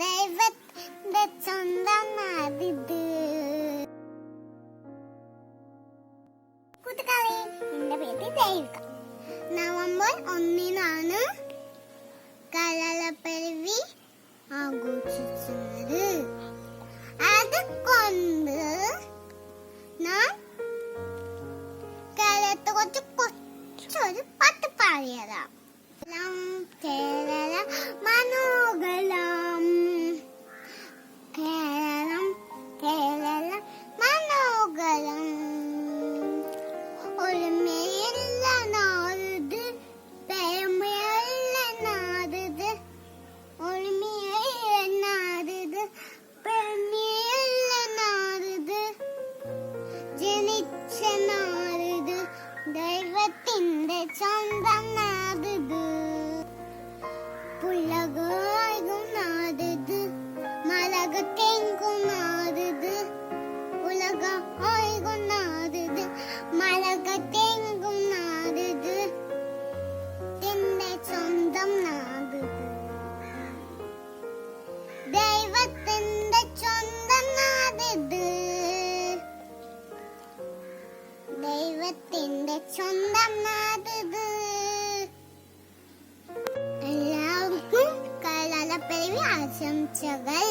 ദൈവത്തിന്റെ സ്വന്തം നാടിത് കൂട്ടുകാരെ എന്റെ പേര് ദൈവിക. നവംബർ ഒന്നിനാണ് കലളപ്പിറവി ആഘോഷിക്കുന്നത്. അതുകൊണ്ട് നാം കേരളത്തെ കുറച്ച് കൊച്ചൊരു പാട്ട് പാടിയതാ. നാം ദൈവത്തിന്റെ സ്വന്തം നാടിത് പുലകായും നാടിത് മലക തെങ്കും നാടിത് ഉലക ആയികും നാടിത് മലക തെങ്കും നാടിത് എന്റെ സ്വന്തം നാടിത് ദൈവത്തിന്റെ ദൈവത്തിന്റെ സ്വന്തം നാട് എല്ലാവർക്കും കലാലപ്പരവി ആശംസകൾ.